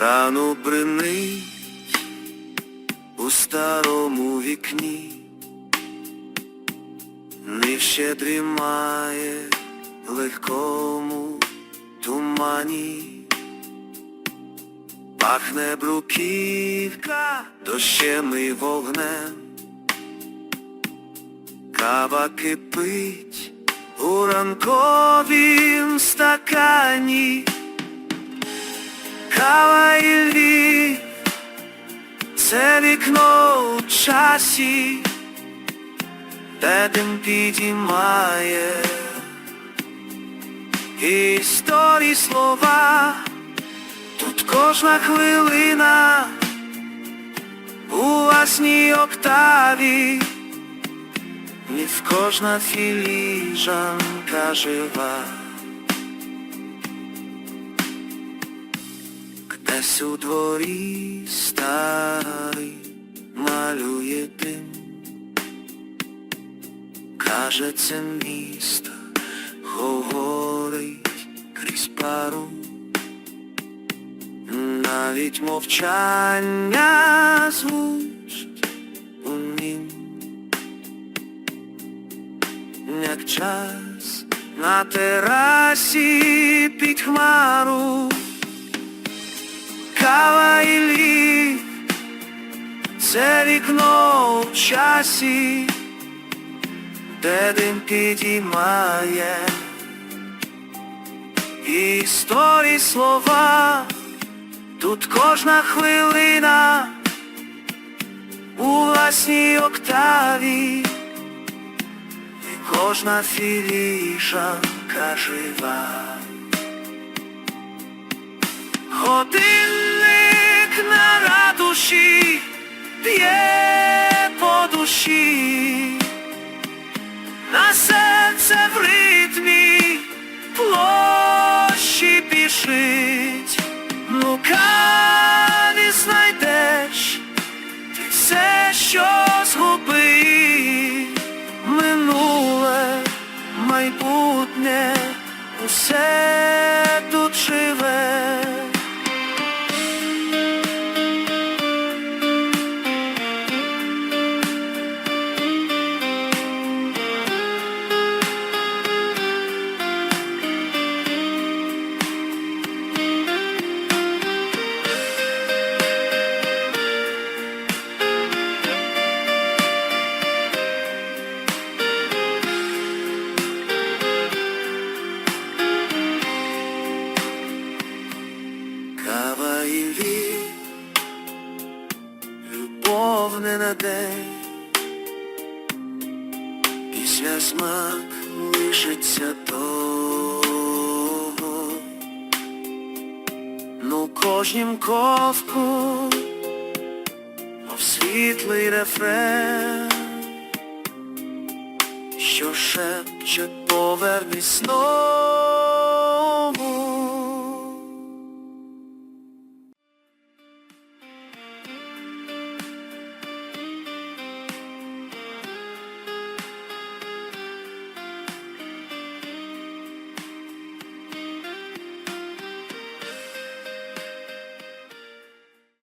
Рану бринить у старому вікні, Нив ще дрімає в легкому тумані, пахне бруківка дощем і вогнем, кава кипить у ранковім стакані кава і це вікно у часі, де дим підіймає історії слова. Тут кожна хвилина у власній октаві, в кожна філіжанка жива. Десь у дворі старий малює дим, каже це місто говорить крізь пару. Навіть мовчання звучить у нім, як час на терасі під хмару, кава і лід, це вікно в часі, де дим підіймає історії слова. Тут кожна хвилина у власній октаві, і кожна філішанка жива. На ратуші б'є по душі, на серце в ритмі площі пішить. Ну каві знайдеш все, що згубив, минуле, майбутнє, усе любов не на день, після смак лишиться того, ну кожнім ковку, мов світлий рефрен, що шепче повернись знов.